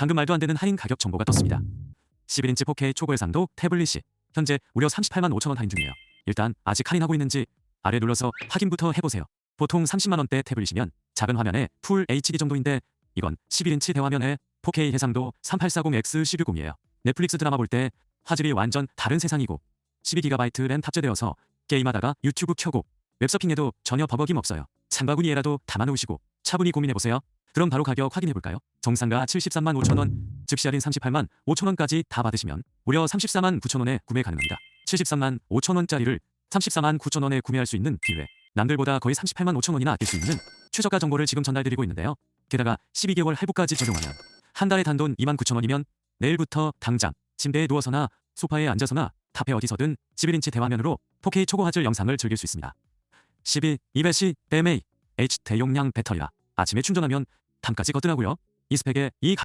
방금 말도 안 되는 할인 가격 정보가 떴습니다. 11인치 4K 초고 해상도 태블릿이 현재 무려 38만 5천 원 할인 중이에요. 일단 아직 할인하고 있는지 아래 눌러서 확인부터 해보세요. 보통 30만 원대 태블릿이면 작은 화면에 풀 HD 정도인데 이건 11인치 대화면에 4K 해상도 3840X C60이에요. 넷플릭스 드라마 볼 때 화질이 완전 다른 세상이고 12GB 램 탑재되어서 게임하다가 유튜브 켜고 웹서핑해도 전혀 버벅임 없어요. 장바구니에라도 담아놓으시고 차분히 고민해보세요. 그럼 바로 가격 확인해볼까요? 정상가 73만 5천원, 즉시 할인 38만 5천원까지 다 받으시면 무려 34만 9천원에 구매 가능합니다. 73만 5천원짜리를 34만 9천원에 구매할 수 있는 기회. 남들보다 거의 38만 5천원이나 아낄 수 있는 최저가 정보를 지금 전달드리고 있는데요. 게다가 12개월 할부까지 적용하면 한 달에 단돈 2만 9천원이면 내일부터 당장 침대에 누워서나 소파에 앉아서나 카페 어디서든 11인치 대화면으로 4K 초고 화질 영상을 즐길 수 있습니다. 12, 200C, MA, H 대용량 배터리라 아침에 충전하면 담까지 거뜬하고요. 이 스펙에 이